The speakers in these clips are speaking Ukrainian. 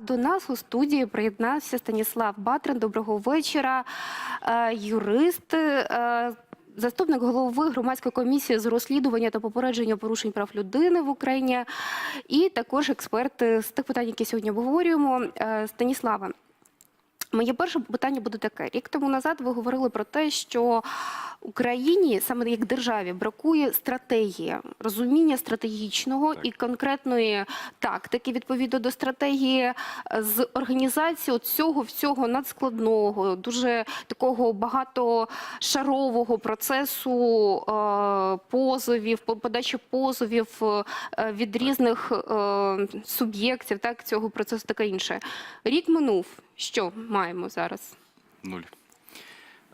До нас у студії приєднався Станіслав Батрин. Доброго вечора. Е, Юрист, е, заступник голови громадської комісії з розслідування та попередження порушень прав людини в Україні, і також експерт з тих питань, які сьогодні обговорюємо. Е, Станіславе. Моє перше питання буде таке: рік тому назад ви говорили про те, що Україні саме як державі бракує стратегії, розуміння стратегічного Так. і конкретної тактики відповідно до стратегії е, з організації цього всього надскладного, дуже такого багатошарового процесу е, позовів, подачі позовів е, від різних е, суб'єктів, так цього процесу таке інше. Рік минув. Що маємо зараз? Нуль.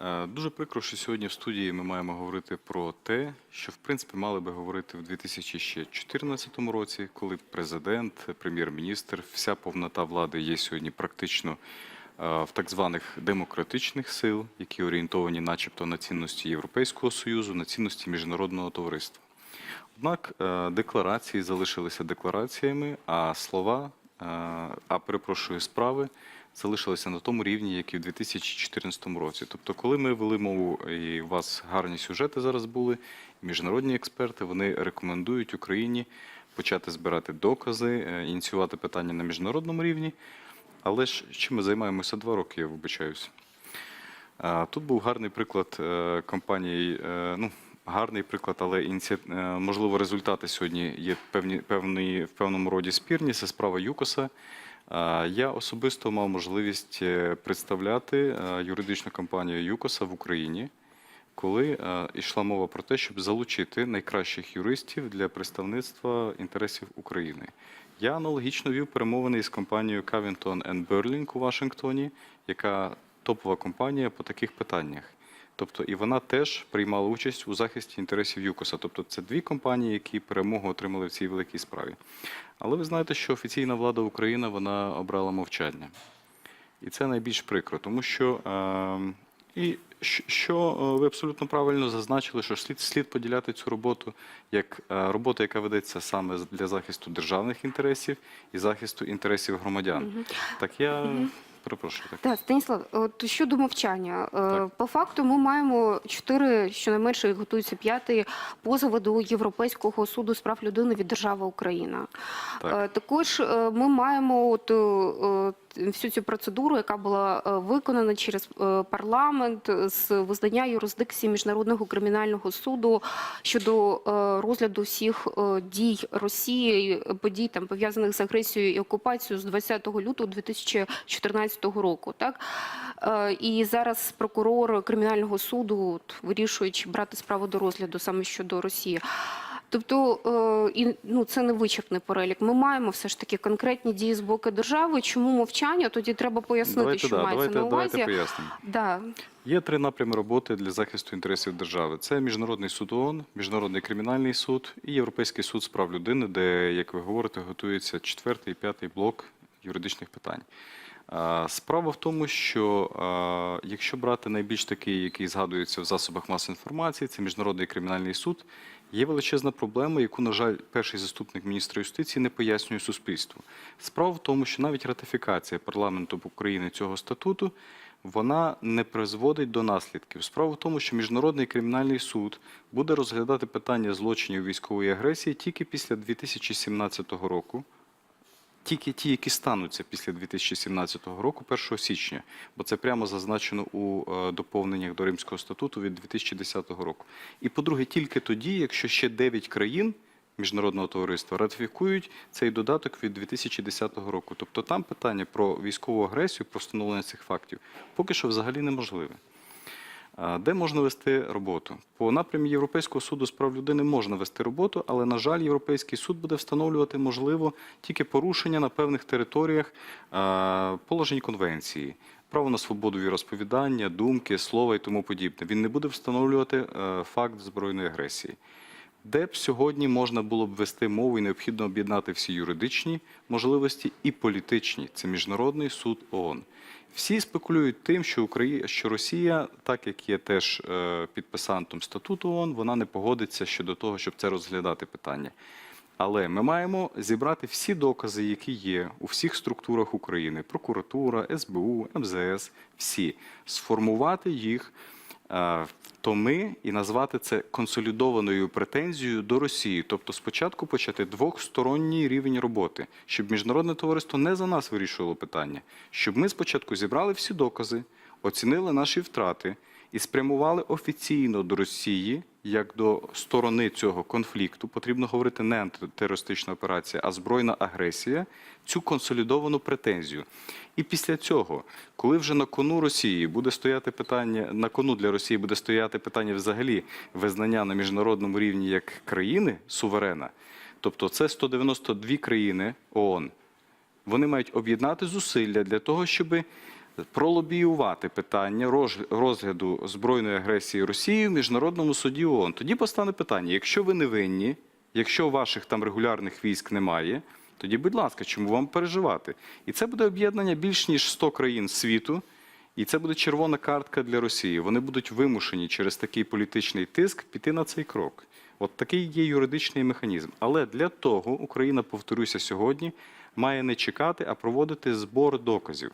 Е, Дуже прикро, що сьогодні в студії ми маємо говорити про те, що в принципі мали би говорити в 2014 році, коли президент, прем'єр-міністр, вся повнота влади є сьогодні практично е, в так званих демократичних сил, які орієнтовані, начебто, на цінності Європейського союзу, на цінності міжнародного товариства. Однак е, декларації залишилися деклараціями, а слова, а перепрошую, справи залишилися на тому рівні, як і в 2014 році. Тобто, коли ми вели мову, і у вас гарні сюжети зараз були, і міжнародні експерти вони рекомендують Україні почати збирати докази, е, ініціювати питання на міжнародному рівні. Але ж чим ми займаємося два роки, я вибачаюся. Тут був гарний приклад е, компанії, е, ну, гарний приклад, але можливо, результати сьогодні є певні, певні, в певному роді спірні. Це справа ЮКОСа. Я особисто мав можливість е, представляти е, юридичну компанію ЮКОСа в Україні, коли е, йшла мова про те, щоб залучити найкращих юристів для представництва інтересів України. Я аналогічно вів перемовини із компанією Cavington Burling у Вашингтоні, яка топова компанія по таких питаннях. Тобто, і вона теж приймала участь у захисті інтересів ЮКОСа. Тобто, це дві компанії, які перемогу отримали в цій великій справі. Але ви знаєте, що офіційна влада України вона обрала мовчання. І це найбільш прикро, тому що е, і що ви абсолютно правильно зазначили, що слід слід поділяти цю роботу як е, робота, яка ведеться саме для захисту державних інтересів і захисту інтересів громадян. Так я перепрошую так. Так, Станіслав, от щодо мовчання, Е, Так. по факту ми маємо чотири, щонайменше і готується п'ятий позови до Європейського суду з прав людини від держави Україна. Так. Е, Також е, ми маємо от всю цю процедуру, яка була е, виконана через е, парламент з визнання юрисдикції міжнародного кримінального суду щодо е, розгляду всіх е, дій Росії, е, подій там пов'язаних з агресією і окупацією з 20 лютого 2014 року. Так Е, і зараз прокурор кримінального суду вирішує, чи брати справу до розгляду саме щодо Росії. Тобто е, і ну це не вичерпний перелік. Ми маємо все ж таки конкретні дії з боку держави. Чому мовчання? Тоді треба пояснити, Давайте, що да, мається давайте, на увазі. давайте пояснимо. Да. Є три напрями роботи для захисту інтересів держави: це міжнародний суд ООН, міжнародний кримінальний суд і Європейський суд з прав людини, де, як ви говорите, готується четвертий і п'ятий блок юридичних питань. Справа в тому, що якщо брати найбільш такий, який згадується в засобах масової інформації, це міжнародний кримінальний суд. Є величезна проблема, яку, на жаль, перший заступник міністра юстиції не пояснює суспільству. Справа в тому, що навіть ратифікація парламенту України цього статуту вона не призводить до наслідків. Справа в тому, що Міжнародний кримінальний суд буде розглядати питання злочинів військової агресії тільки після 2017 року. Тільки ті, які стануться після 2017 року, 1 січня, бо це прямо зазначено у е, доповненнях до Римського статуту від 2010 року. І по-друге, тільки тоді, якщо ще 9 країн міжнародного товариства ратифікують цей додаток від 2010 року. Тобто там питання про військову агресію, про встановлення цих фактів поки що взагалі неможливе. Де можна вести роботу? По напрямі Європейського суду з прав людини можна вести роботу, але, на жаль, Європейський суд буде встановлювати, можливо, тільки порушення на певних територіях положень конвенції. Право на свободу віросповідання, думки, слова і тому подібне. Він не буде встановлювати е, факт збройної агресії. Де б сьогодні можна було б вести мову і необхідно об'єднати всі юридичні можливості і політичні. Це Міжнародний суд ООН. Всі спекулюють тим, що Україна, що Росія, так як є теж е, підписантом статуту ООН, вона не погодиться щодо того, щоб це розглядати питання. Але ми маємо зібрати всі докази, які є у всіх структурах України: прокуратура, СБУ, МЗС, всі сформувати їх е, ми томи і назвати це консолідованою претензією до Росії. Тобто, спочатку почати двохсторонній рівень роботи, щоб міжнародне товариство не за нас вирішувало питання, щоб ми спочатку зібрали всі докази, оцінили наші втрати і спрямували офіційно до Росії як до сторони цього конфлікту. Потрібно говорити не антитерористична операція, а збройна агресія. Цю консолідовану претензію. І після цього, коли вже на кону Росії буде стояти питання, на кону для Росії буде стояти питання взагалі визнання на міжнародному рівні як країни суверена, тобто це 192 країни ООН, вони мають об'єднати зусилля для того, щоб пролобіювати питання розгляду збройної агресії Росії в міжнародному суді ООН. Тоді постане питання: якщо ви не винні, якщо ваших там регулярних військ немає, тоді, будь ласка, чому вам переживати? І це буде об'єднання більш ніж 100 країн світу. І це буде червона картка для Росії. Вони будуть вимушені через такий політичний тиск піти на цей крок. От такий є юридичний механізм. Але для того Україна, повторюся, сьогодні має не чекати, а проводити збор доказів.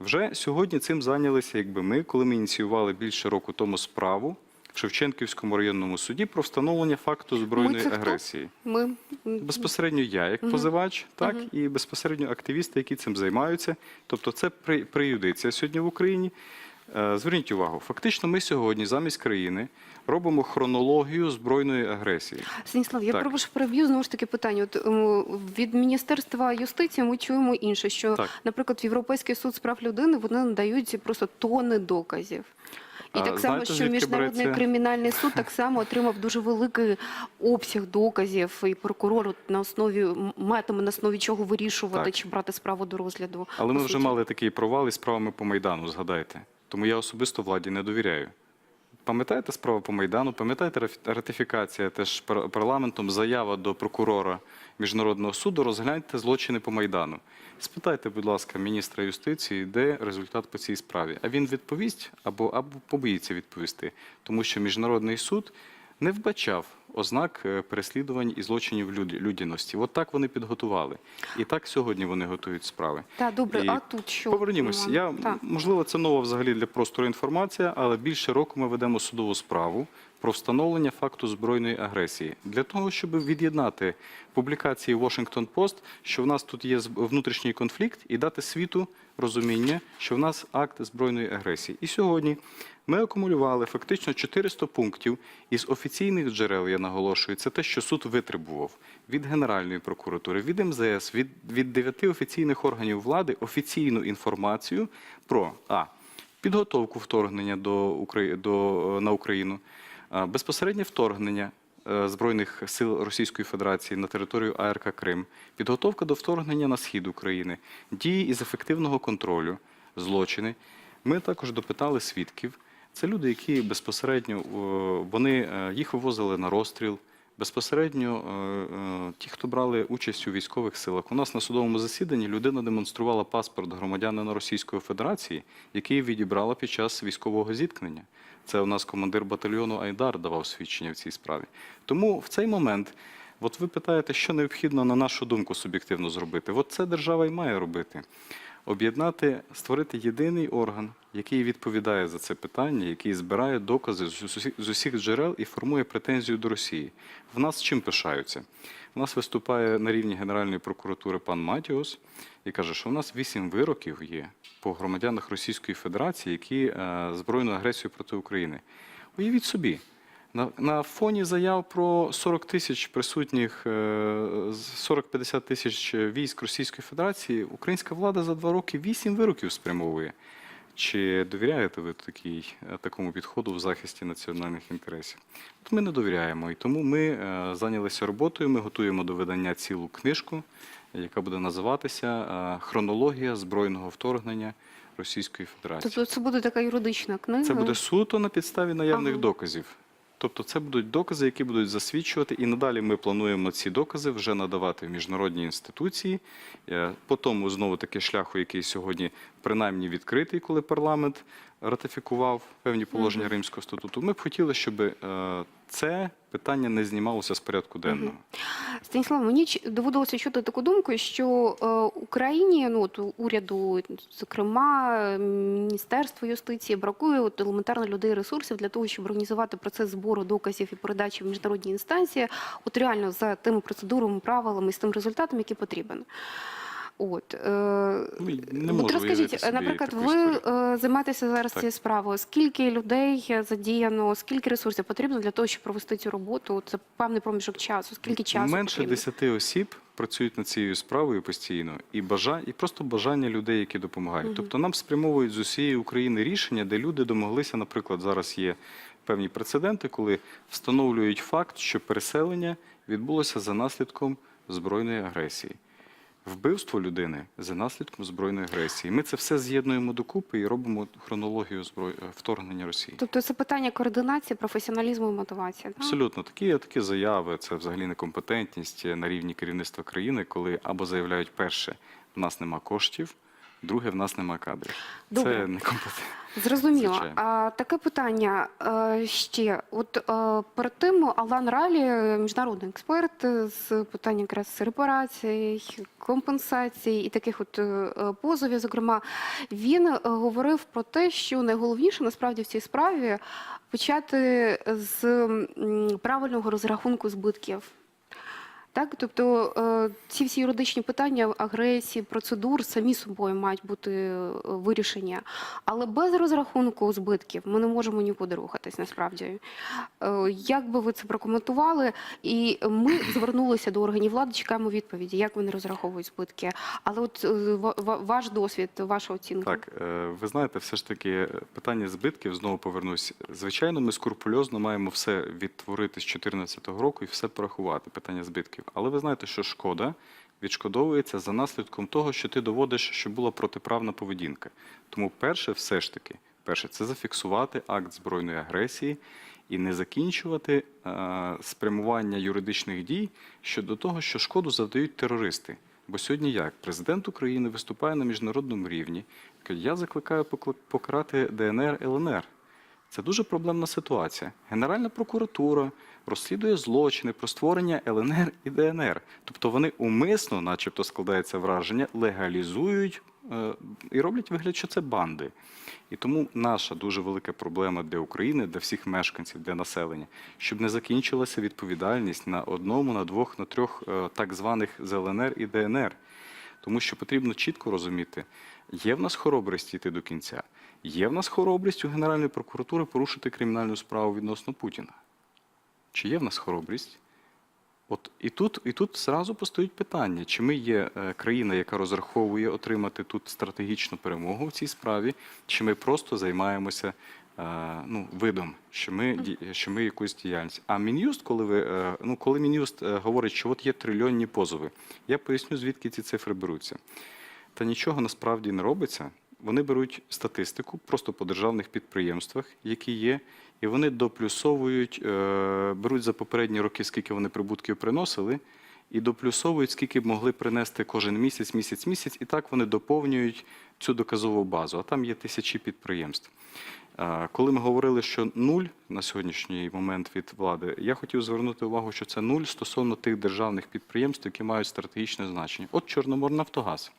Вже сьогодні цим зайнялися, якби ми, коли ми ініціювали більше року тому справу в Шевченківському районному суді про встановлення факту збройної хто? агресії. Ми Безпосередньо я, як позивач, так і безпосередньо активісти, які цим займаються. Тобто, це при- преюдиція сьогодні в Україні. Е, Зверніть увагу, фактично, ми сьогодні замість країни робимо хронологію збройної агресії. Станіслав, я прошу переб'ю знову ж таки питання. От ем, від Міністерства юстиції ми чуємо інше, що, Так. наприклад, Європейський суд з прав людини вони надають просто тони доказів. І так само, знаєте, що міжнародний береться? кримінальний суд так само отримав дуже великий обсяг доказів, і прокурор на основі матиме на основі чого вирішувати, Так. чи брати справу до розгляду. Але ми вже мали такий провал із справами по Майдану, згадайте. Тому я особисто владі не довіряю. Пам'ятаєте справу по Майдану? Пам'ятаєте ратифікація теж пар- парламентом, заява до прокурора Міжнародного суду, розгляньте злочини по Майдану. Спитайте, будь ласка, міністра юстиції, де результат по цій справі. А він відповість або, або побоїться відповісти, тому що Міжнародний суд не вбачав ознак е, переслідувань і злочинів люд- людяності. От так вони підготували. І так сьогодні вони готують справи. Так, добре, І а тут що? Повернімось. Я Так. можливо, це нова взагалі для простору інформація, але більше року ми ведемо судову справу про встановлення факту збройної агресії для того, щоб від'єднати публікації Washington Post, що в нас тут є внутрішній конфлікт, і дати світу розуміння, що в нас акт збройної агресії. І сьогодні ми акумулювали фактично 400 пунктів із офіційних джерел. Я наголошую, це те, що суд витребував від Генеральної прокуратури, від МЗС, від, від дев'яти офіційних органів влади офіційну інформацію про а підготовку вторгнення до Украї... до, е, на Україну, а, безпосереднє вторгнення е, Збройних сил Російської Федерації на територію АРК Крим, підготовка до вторгнення на схід України, дії із ефективного контролю, злочини. Ми також допитали свідків. Це люди, які безпосередньо е, вони е, їх вивозили на розстріл. Безпосередньо е, ті, хто брали участь у військових силах, у нас на судовому засіданні людина демонструвала паспорт громадянина Російської Федерації, який відібрала під час військового зіткнення. Це у нас командир батальйону Айдар давав свідчення в цій справі. Тому в цей момент, от ви питаєте, що необхідно на нашу думку суб'єктивно зробити. От це держава і має робити. Об'єднати, створити єдиний орган, який відповідає за це питання, який збирає докази з усі- з усіх джерел і формує претензію до Росії. В нас чим пишаються? У нас виступає на рівні Генеральної прокуратури пан Матіос і каже, що у нас вісім вироків є по громадянах Російської Федерації, які е, збройну агресію проти України. Уявіть собі, на, на фоні заяв про 40 тисяч присутніх, е, з 40-50 тисяч військ Російської Федерації, українська влада за два роки 8 вироків спрямовує. Чи довіряєте ви такій, е, такому підходу в захисті національних інтересів? От ми не довіряємо, і тому ми е, зайнялися роботою. Ми готуємо до видання цілу книжку, яка буде називатися е, Хронологія збройного вторгнення Російської Федерації. Тобто це буде така юридична книга. Це буде суто на підставі наявних Ага. доказів. Тобто це будуть докази, які будуть засвідчувати, і надалі ми плануємо ці докази вже надавати в міжнародні інституції. Е, По тому знову таки шляху, який сьогодні принаймні відкритий, коли парламент ратифікував певні положення Римського статуту. Ми б хотіли, щоб е, це питання не знімалося з порядку денного. Станіслав, мені доводилося чути таку думку, що е, Україні, ну от уряду, зокрема, Міністерству юстиції, бракує от елементарно людей ресурсів для того, щоб організувати процес збору доказів і передачі в міжнародні інстанції, от реально за тими процедурами, правилами і з тим результатом, який потрібен. От, е, Ну, от розкажіть, собі наприклад, ви е, займаєтеся зараз Так. цією справою. Скільки людей задіяно, скільки ресурсів потрібно для того, щоб провести цю роботу? Це певний проміжок часу. Скільки часу Менше потрібно? 10 осіб працюють над цією справою постійно, і бажа... і просто бажання людей, які допомагають. Тобто нам спрямовують з усієї України рішення, де люди домоглися, наприклад, зараз є певні прецеденти, коли встановлюють факт, що переселення відбулося за наслідком збройної агресії. Вбивство людини за наслідком збройної агресії. Ми це все з'єднуємо докупи і робимо хронологію зброй... е, вторгнення Росії. Тобто це питання координації, професіоналізму і мотивації. так? Абсолютно такі, такі заяви. Це взагалі некомпетентність на рівні керівництва країни, коли або заявляють перше, в нас нема коштів, друге, в нас нема кадрів. Добре. Це некомпетентність. Зрозуміло. Звичайно. А таке питання е, ще. От е, перед тим Алан Ралі, міжнародний експерт з питань якраз репарацій, компенсацій і таких от е, позовів, зокрема, він е, говорив про те, що найголовніше насправді в цій справі почати з правильного розрахунку збитків. Так, тобто е, ці всі юридичні питання агресії, процедур самі собою мають бути е, вирішені. Але без розрахунку збитків ми не можемо нікуди рухатись насправді. Е, Як би ви це прокоментували? І ми звернулися до органів влади, чекаємо відповіді, як вони розраховують збитки. Але от ва- ва- ваш досвід, ваша оцінка. Так, ви знаєте, все ж таки питання збитків, знову повернусь. Звичайно, ми скрупульозно маємо все відтворити з 2014 року і все порахувати, питання збитків. Але ви знаєте, що шкода відшкодовується за наслідком того, що ти доводиш, що була протиправна поведінка. Тому перше, все ж таки, перше, це зафіксувати акт збройної агресії і не закінчувати е, спрямування юридичних дій щодо того, що шкоду завдають терористи. Бо сьогодні як президент України виступає на міжнародному рівні, я закликаю покарати ДНР ЛНР. Це дуже проблемна ситуація. Генеральна прокуратура розслідує злочини про створення ЛНР і ДНР. Тобто вони умисно, начебто складається враження, легалізують е, і роблять вигляд, що це банди. І тому наша дуже велика проблема для України, для всіх мешканців, для населення, щоб не закінчилася відповідальність на одному, на двох, на трьох е, так званих з ЛНР і ДНР. Тому що потрібно чітко розуміти, є в нас хоробрість йти до кінця, є в нас хоробрість у Генеральної прокуратури порушити кримінальну справу відносно Путіна. Чи є в нас хоробрість? От і тут, і тут зразу постають питання, чи ми є е, країна, яка розраховує отримати тут стратегічну перемогу в цій справі, чи ми просто займаємося е, ну, видом, що ми, що ми якусь діяльність. А Мін'юст, коли ви е, ну, коли Мін'юст говорить, що от є трильйонні позови, я поясню, звідки ці цифри беруться. Та нічого насправді не робиться. Вони беруть статистику просто по державних підприємствах, які є, і вони доплюсовують, е, беруть за попередні роки, скільки вони прибутків приносили, і доплюсовують, скільки б могли принести кожен місяць, місяць, місяць, і так вони доповнюють цю доказову базу. А там є тисячі підприємств. Е, Коли ми говорили, що нуль на сьогоднішній момент від влади, я хотів звернути увагу, що це нуль стосовно тих державних підприємств, які мають стратегічне значення. От Чорноморнафтогаз.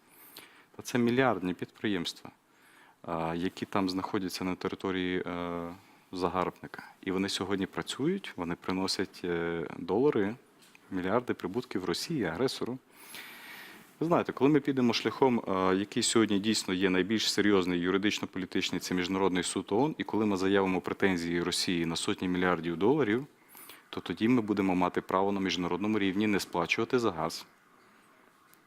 Це мільярдні підприємства, які там знаходяться на території е, загарбника. І вони сьогодні працюють, вони приносять е, долари, мільярди прибутків Росії, агресору. Ви знаєте, коли ми підемо шляхом, е, який сьогодні дійсно є найбільш серйозний юридично-політичний, це Міжнародний суд ООН, і коли ми заявимо претензії Росії на сотні мільярдів доларів, то тоді ми будемо мати право на міжнародному рівні не сплачувати за газ.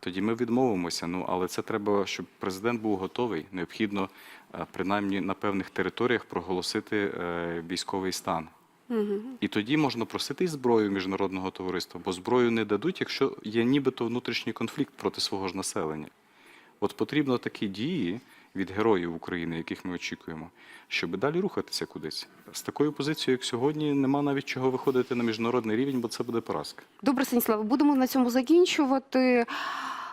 Тоді ми відмовимося. Ну але це треба, щоб президент був готовий. Необхідно е, принаймні на певних територіях проголосити е, військовий стан. І тоді можна просити і зброю міжнародного товариства, бо зброю не дадуть, якщо є нібито внутрішній конфлікт проти свого ж населення. От потрібно такі дії від героїв України, яких ми очікуємо, щоб далі рухатися кудись. З такою позицією, як сьогодні, нема навіть чого виходити на міжнародний рівень, бо це буде поразка. Добре, Станіславе, будемо на цьому закінчувати.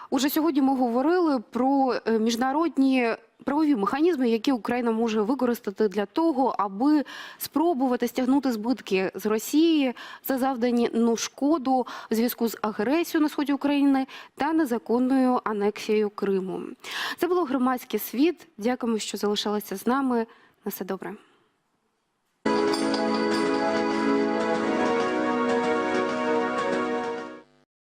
Уже сьогодні ми говорили про е, міжнародні правові механізми, які Україна може використати для того, аби спробувати стягнути збитки з Росії за завдані ну, шкоду в зв'язку з агресією на сході України та незаконною анексією Криму. Це було громадський світ. Дякуємо, що залишалися з нами. На все добре.